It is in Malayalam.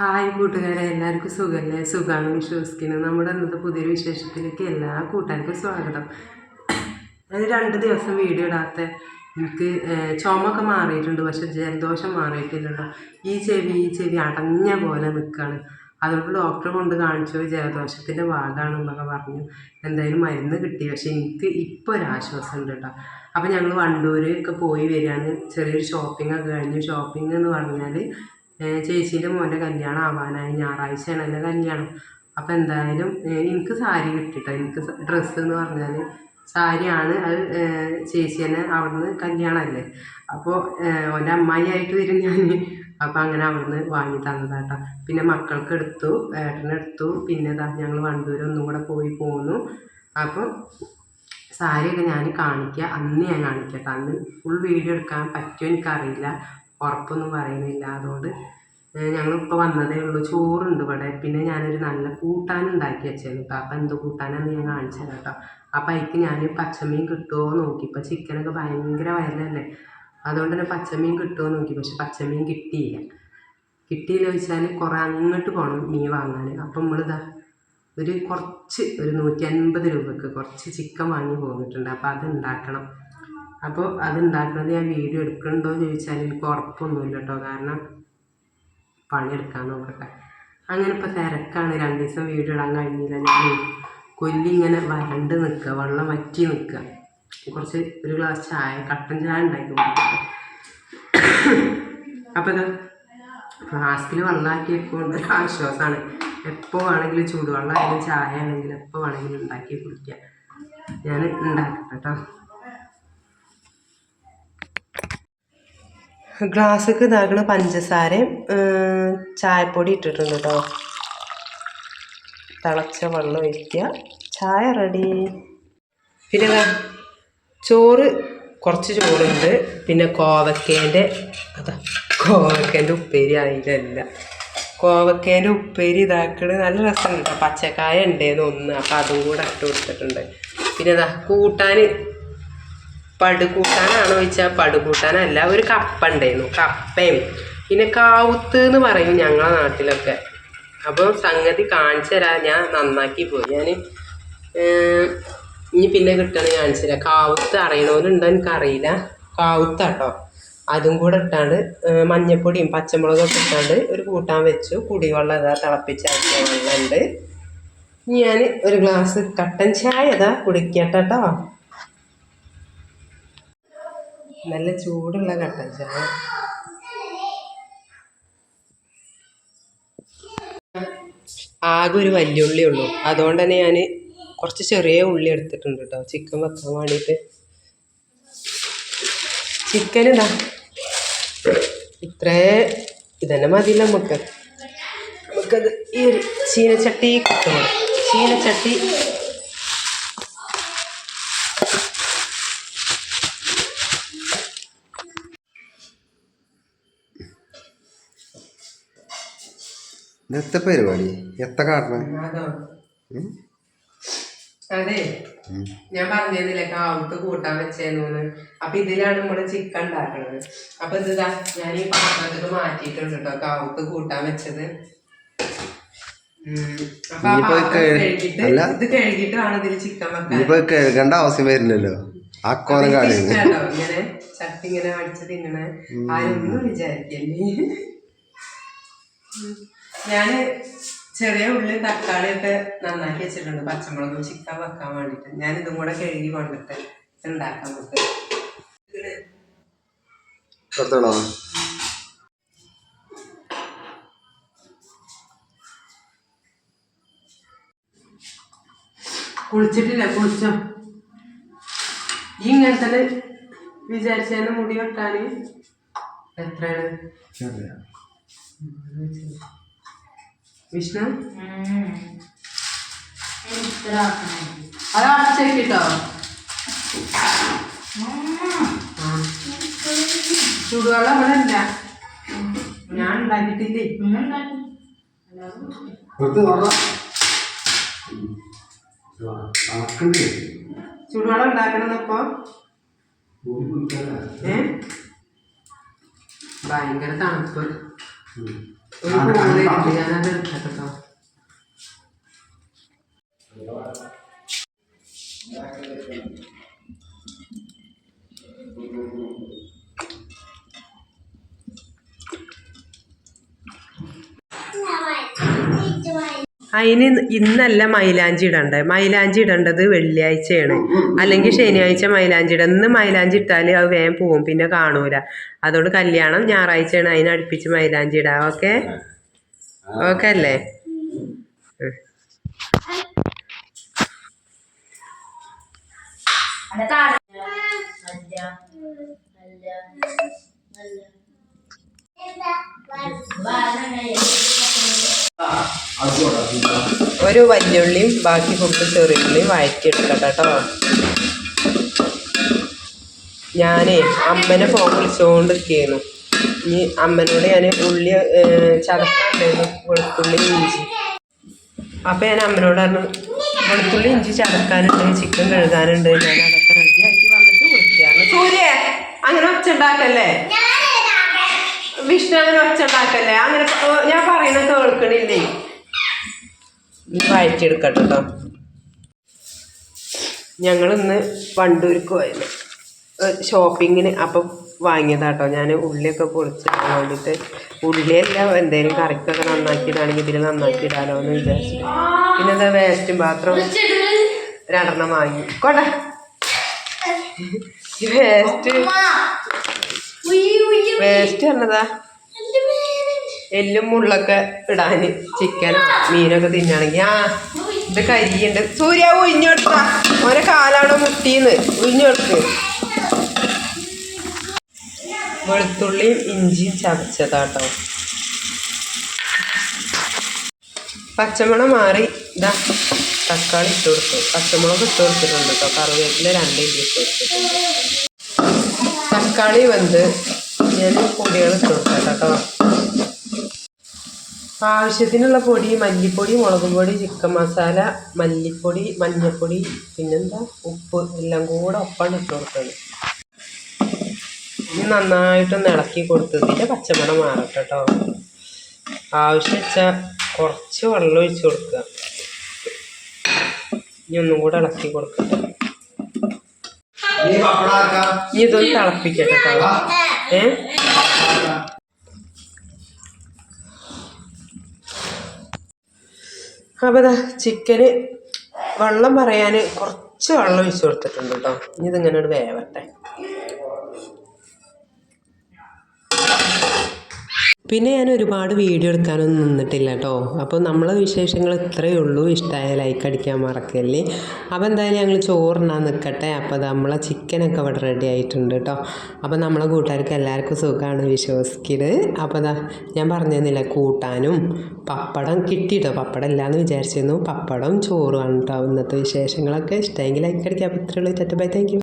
ഹായ് കൂട്ടുകാരെ എല്ലാവർക്കും സുഖമല്ലേ? സുഖമാണ് വിശ്വസിക്കുന്നത് നമ്മുടെ ഇന്നത്തെ പുതിയൊരു വിശേഷത്തിലേക്ക് എല്ലാ കൂട്ടുകാർക്കും സ്വാഗതം. ഞാൻ രണ്ട് ദിവസം വീഡിയോ ഇടാത്ത എനിക്ക് ചുമൊക്കെ മാറിയിട്ടുണ്ട് പക്ഷെ ജലദോഷം മാറിയിട്ടില്ല ഈ ചെവി ഈ ചെവി അടഞ്ഞ പോലെ നിൽക്കുകയാണ് അതുകൊണ്ട് ഡോക്ടറെ കൊണ്ട് കാണിച്ചു ജലദോഷത്തിന്റെ ഭാഗമാണെന്നൊക്കെ പറഞ്ഞു. എന്തായാലും മരുന്ന് കിട്ടി പക്ഷെ എനിക്ക് ഇപ്പോൾ ഒരു ആശ്വാസം ഉണ്ട് കേട്ടോ. അപ്പോൾ ഞങ്ങൾ വണ്ടൂരൊക്കെ പോയി വരികയാണ്. ചെറിയൊരു ഷോപ്പിംഗ് ഒക്കെ കഴിഞ്ഞു. ഷോപ്പിംഗ് എന്ന് പറഞ്ഞാൽ ചേച്ചീന്റെ മോന്റെ കല്യാണം ആവാനായി ഞായറാഴ്ചയാണ് എന്റെ കല്യാണം. അപ്പോൾ എന്തായാലും എനിക്ക് സാരി കിട്ടിട്ടോ? എനിക്ക് ഡ്രസ്സ് എന്ന് പറഞ്ഞാൽ സാരിയാണ് അത് ചേച്ചി തന്നെ അവിടുന്ന് കല്യാണമല്ലേ? അപ്പോൾ ഓന്റെ അമ്മായിയായിട്ട് വരും ഞാൻ അപ്പോൾ അങ്ങനെ അവിടുന്ന് വാങ്ങി തന്നതാട്ടോ. പിന്നെ മക്കൾക്ക് എടുത്തു ഏട്ടനെടുത്തു പിന്നെ ഞങ്ങൾ വണ്ടൂർ ഒന്നും കൂടെ പോയി പോന്നു. അപ്പോൾ സാരിയൊക്കെ ഞാൻ കാണിക്കുക അന്ന് ഞാൻ കാണിക്കട്ടെ. അന്ന് ഫുൾ വീഡിയോ എടുക്കാൻ പറ്റുമോ എനിക്കറിയില്ല. ഉറപ്പൊന്നും പറയുന്നില്ല. അതുകൊണ്ട് ഞങ്ങളിപ്പോൾ വന്നതേ ഉള്ളൂ. ചോറുണ്ട് ഇവിടെ. പിന്നെ ഞാനൊരു നല്ല കൂട്ടാൻ ഉണ്ടാക്കി വെച്ചേന്നു കേട്ടോ അപ്പം എന്ത് കൂട്ടാനാന്ന് ഞാൻ കാണിച്ചു തരാം കേട്ടോ അപ്പം അതിക്ക് ഞാൻ പച്ചമീൻ കിട്ടുമോ നോക്കി. ഇപ്പം ചിക്കനൊക്കെ ഭയങ്കര വയലല്ലേ അതുകൊണ്ട് തന്നെ പച്ചമീൻ കിട്ടുമോ നോക്കി. പക്ഷെ പച്ചമീൻ കിട്ടിയില്ല. കിട്ടിയില്ല വെച്ചാൽ കുറേ അങ്ങോട്ട് പോകണം മീൻ വാങ്ങാൻ അപ്പം നമ്മളിതാ ഒരു കുറച്ച് ഒരു നൂറ്റി അൻപത് രൂപക്ക് കുറച്ച് ചിക്കൻ വാങ്ങി പോന്നിട്ടുണ്ട്. അപ്പോൾ അത് ഉണ്ടാക്കണം അപ്പോൾ അത് ഉണ്ടാക്കുന്നത് ഞാൻ വീഡിയോ എടുക്കണ്ടോ എന്ന് ചോദിച്ചാൽ എനിക്ക് ഉറപ്പൊന്നുമില്ല കേട്ടോ കാരണം പണിയെടുക്കാൻ നോക്കട്ടെ അങ്ങനെ ഇപ്പോൾ തിരക്കാണ്. രണ്ട് ദിവസം വീടിടാൻ കഴിഞ്ഞില്ല. ഞാൻ കൊല്ലി ഇങ്ങനെ വരണ്ട് നിൽക്കുക വെള്ളം വറ്റി നിൽക്കുക കുറച്ച് ഒരു ഗ്ലാസ് ചായ കട്ടൻ ചായ ഉണ്ടാക്കി അപ്പോൾ ഇത് ഫ്ലാസ്കിൽ വെള്ളമാക്കി ഒരു ആശ്വാസമാണ് എപ്പോൾ വേണമെങ്കിലും ചൂടുവെള്ളം ആയാലും ചായ ആണെങ്കിലും എപ്പോൾ വേണമെങ്കിലും ഉണ്ടാക്കി കുടിക്കുക ഞാൻ ഉണ്ടാക്കട്ടെ കേട്ടോ ഗ്ലാസ്സൊക്കെ ഇതാക്കണ പഞ്ചസാരയും ചായപ്പൊടി ഇട്ടിട്ടുണ്ട് കേട്ടോ തിളച്ച വെള്ളം ഒഴിക്കുക. ചായ റെഡി പിന്നെ ചോറ് കുറച്ച് ചോറുണ്ട്. പിന്നെ കോവക്കേന്റെ അതാ കോവക്കേന്റെ ഉപ്പേരി അതിലല്ല കോവക്കേന്റെ ഉപ്പേരി ഇതാക്കണ നല്ല രസമുണ്ട് പച്ചക്കായ ഉണ്ടേന്ന് ഒന്ന്. അപ്പം അതും കൂടെ ഇട്ട് കൊടുത്തിട്ടുണ്ട്. പിന്നെ ഇതാ കൂട്ടാൻ പടുകൂട്ടാനാണോ ചോദിച്ചാൽ പടുകൂട്ടാനല്ല ഒരു കപ്പ ഉണ്ടായിരുന്നു കപ്പയും. പിന്നെ കാവുത്ത് എന്ന് പറയും ഞങ്ങളെ നാട്ടിലൊക്കെ. അപ്പോൾ സംഗതി കാണിച്ചു തരാം ഞാൻ നന്നാക്കി പോയി. ഞാൻ ഇനി പിന്നെ കിട്ടണ കാണിച്ചു തരാം. കാവുത്ത് അറിയണവരുണ്ടോ എനിക്കറിയില്ല. കാവുത്താട്ടോ. അതും കൂടെ ഇട്ടാണ്ട് മഞ്ഞപ്പൊടിയും പച്ചമുളകൊക്കെ ഇട്ടാണ്ട് ഒരു കൂട്ടാൻ വെച്ചു. കുടിവെള്ളം ഇതാ തിളപ്പിച്ചാക്കിയ വെള്ളമുണ്ട്. ഞാൻ ഒരു ഗ്ലാസ് കട്ടൻ ചായ ഇതാ കുടിക്കട്ടോ കേട്ടോ നല്ല ചൂടുള്ള കട്ടൻ ചായ. ആകെ ഒരു വലിയ ഉള്ളി. ഉള്ളൂ അതുകൊണ്ട് തന്നെ ഞാൻ കുറച്ച് ചെറിയ ഉള്ളി എടുത്തിട്ടുണ്ട് കേട്ടോ ചിക്കൻ വെക്കാൻ വേണ്ടിയിട്ട് ചിക്കൻ ഇതാ. ഇത്രേ ഇതന്നെ മതിയില്ല നമുക്ക് നമുക്കത് ഈ ഒരു ചീനച്ചട്ടി കിട്ടണം. ചീനച്ചട്ടി ഇതെത്ത പരിപാടി? എത്ര കാരണം അതേ. ഞാൻ പറഞ്ഞതില്ലേ കാവത്ത് കൂട്ടാൻ വെച്ചേന്ന് അപ്പൊ ഇതിലാണ് നമ്മൾ ചിക്കൻ ഉണ്ടാക്കണത്. അപ്പൊ ഇതാ ഞാൻ ഈ പാത്രത്തിൽ മാറ്റിയിട്ടുണ്ട് കേട്ടോ കാവത്ത് കൂട്ടാൻ വെച്ചത്. ഉം. അപ്പൊ ആ ഇത് പാത്രം കഴി- കഴുകിയിട്ട് അല്ല. ഇത് കഴുകിയിട്ട് വേണം ഇതിൽ ചിക്കൻ വെക്കാൻ. ഇനിയിപ്പോ കഴുകേണ്ട ആവശ്യം വരില്ലല്ലോ. ആ കോലം അതെനിക്ക് ഇങ്ങനെ ചട്ടി ഇങ്ങനെ അടിച്ച് തിന്നണേ. ആരൊന്നും വിചാരിക്കല്ലേ. ഞാൻ ചെറിയ ഉള്ളി തക്കാളിയൊക്കെ നന്നാക്കി വെച്ചിട്ടുണ്ട്. പച്ചമുളകും ചിക്കൻ വെക്കാൻ വേണ്ടിട്ട്. ഞാൻ ഇതും കൂടെ കഴുകി കൊണ്ടിട്ട് ഉണ്ടാക്കാൻ നമുക്ക്. കുളിച്ചിട്ടില്ല കുളിച്ചോ? ഈ ഇങ്ങനെ തന്നെ വിചാരിച്ചാണ് മുടി വെട്ടാന് എത്രയാണ്? വിഷ്ണു? അത് അടച്ചേക്കിട്ടോ ചൂടുവെള്ളം ഇവിടെ ഇല്ല. ഞാൻ ഉണ്ടാക്കിയിട്ടില്ലേ? ചൂടുവെള്ളം ഉണ്ടാക്കണമെന്നപ്പോ ഏ? ഭയങ്കര തണുപ്പ്. ഒരു കോളിരുണ്ട് ഞാനത് എടുക്കട്ടെ കേട്ടോ അതിന് ഇന്നല്ല മൈലാഞ്ചി ഇടണ്ടേ? മൈലാഞ്ചി ഇടേണ്ടത് വെള്ളിയാഴ്ചയാണ്. അല്ലെങ്കിൽ ശനിയാഴ്ച മൈലാഞ്ചി ഇടാം ഇന്ന് മൈലാഞ്ചി ഇട്ടാൽ അത് വേഗം പോവും പിന്നെ കാണൂല. അതുകൊണ്ട് കല്യാണം ഞായറാഴ്ചയാണ് അതിനടുപ്പിച്ച് മൈലാഞ്ചി ഇടാ. ഓക്കെ? ഓക്കെ അല്ലേ? ഉം. ഒരു വല്യുള്ളിയും ബാക്കി ഫുഡ് ചെറിയുള്ളിയും വഴറ്റിയെടുക്കട്ടെ കേട്ടോ. ഞാനേ അമ്മനെ ഫോൺ വിളിച്ചുകൊണ്ട് നിൽക്കുകയായിരുന്നു ഇനി അമ്മനോട് ഞാൻ ഉള്ളി ചതക്കാണ്ടായിരുന്നു വെളുത്തുള്ളി ഇഞ്ചി. അപ്പം ഞാൻ അമ്മനോട് പറഞ്ഞു വെളുത്തുള്ളി ഇഞ്ചി ചതക്കാനുണ്ട് ചിക്കൻ കഴുകാനുണ്ട് ഞാൻ അതൊക്കെ റെഡിയാക്കി വന്നിട്ട് വിളിക്കാറുണ്ട് സൂര്യ അങ്ങനെ ഒച്ച ഉണ്ടാക്കല്ലേ വിഷ്ണു അങ്ങനെ ഒച്ച ഉണ്ടാക്കല്ലേ അങ്ങനെ ഞാൻ പറയുന്നത് കേൾക്കണില്ലേ? നീ വഴറ്റിയെടുക്കട്ടെ കേട്ടോ ഞങ്ങൾ ഇന്ന് വണ്ടൂർക്ക് പോയത് ഷോപ്പിങ്ങിന് അപ്പം വാങ്ങിയതാട്ടോ. ഞാൻ ഉള്ളിയൊക്കെ പൊളിച്ചിടാൻ വേണ്ടിയിട്ട് ഉള്ളിയല്ല എന്തെങ്കിലും കറിക്കൊക്കെ നന്നാക്കിയിടാണെങ്കിൽ ഇതിൽ നന്നാക്കിയിടാലോ എന്ന് വിചാരിച്ചു. പിന്നെ എന്താ വേസ്റ്റും പാത്രം രണ്ടെണ്ണം വാങ്ങി. കൊണ്ട. വേസ്റ്റ് വേസ്റ്റ് എന്നതാ എല്ലും മുള്ളൊക്കെ ഇടാന് ചിക്കനോ മീനൊക്കെ തിന്നാണെങ്കിൽ ആ ഇത് കരിയുണ്ട്. സൂര്യ ഉഴിഞ്ഞെടുത്ത. ഓനെ കാലാണോ മുട്ടീന്ന്. ഉഴിഞ്ഞെടുക്ക്. വെളുത്തുള്ളിയും ഇഞ്ചിയും ചതച്ചതാട്ടോ. പച്ചമുളക് മാറി. ഇതാ തക്കാളി ഇട്ട് കൊടുത്തു. പച്ചമുളക് ഇട്ട് കൊടുത്തിട്ടുണ്ട് കേട്ടോ കറിവേപ്പില രണ്ട് ഇഞ്ചി ഇട്ട് കൊടുത്തിട്ടുണ്ട്. തക്കാളി വെന്ത് ഞാൻ പൊടികൾ ഇട്ട് കൊടുക്കാം കേട്ടോ ആവശ്യത്തിനുള്ള പൊടി മല്ലിപ്പൊടി മുളക് പൊടി ചിക്കൻ മസാല മല്ലിപ്പൊടി മഞ്ഞൾപ്പൊടി പിന്നെന്താ? ഉപ്പ്. എല്ലാം കൂടെ ഒപ്പം ഇട്ട് കൊടുത്തത്. ഇനി നന്നായിട്ടൊന്ന് ഇളക്കി കൊടുത്തതിന്റെ പച്ചമണം മാറട്ടെ കേട്ടോ ആവശ്യം വെച്ചാൽ കുറച്ച് വെള്ളം ഒഴിച്ച് കൊടുക്കുക. ഇനി ഒന്നും കൂടെ ഇളക്കി കൊടുക്കട്ടെ. ഇനി ഇതൊന്ന് തിളപ്പിക്കട്ടെ കേട്ടോ ഏ? അപ്പോൾ ഇതാ ചിക്കന് വെള്ളം പറയാൻ കുറച്ച് വെള്ളം ഒഴിച്ച് കൊടുത്തിട്ടുണ്ട് കേട്ടോ. ഇനി ഇതിങ്ങനെ ഒരു വേവട്ടെ. പിന്നെ ഞാൻ ഒരുപാട് വീഡിയോ എടുക്കാനൊന്നും നിന്നിട്ടില്ല കേട്ടോ. അപ്പോൾ നമ്മളെ വിശേഷങ്ങൾ ഇത്രയേ ഉള്ളൂ. ഇഷ്ടമായ ലൈക്ക് അടിക്കാൻ മറക്കല്ലേ. അപ്പോൾ എന്തായാലും ഞങ്ങൾ ചോറിനാൻ നിൽക്കട്ടെ അപ്പോൾ നമ്മളെ ചിക്കനൊക്കെ ഇവിടെ റെഡി ആയിട്ടുണ്ട് കേട്ടോ. അപ്പോൾ നമ്മളെ കൂട്ടുകാർക്ക് എല്ലാവർക്കും സുഖമാണ് വിശ്വസിക്കരുത് അപ്പോൾ ഞാൻ പറഞ്ഞിരുന്നില്ല കൂട്ടാനും പപ്പടം കിട്ടി കിട്ടിയിട്ടോ? പപ്പടം ഇല്ലയെന്ന് വിചാരിച്ചിരുന്നു. പപ്പടം ചോറുമാണ് കേട്ടോ ഇന്നത്തെ വിശേഷങ്ങളൊക്കെ. ഇഷ്ടമെങ്കിൽ ലൈക്ക് അടിക്കാം അപ്പോൾ ഇത്രയുള്ളൂ ചറ്റ ബൈ താങ്ക്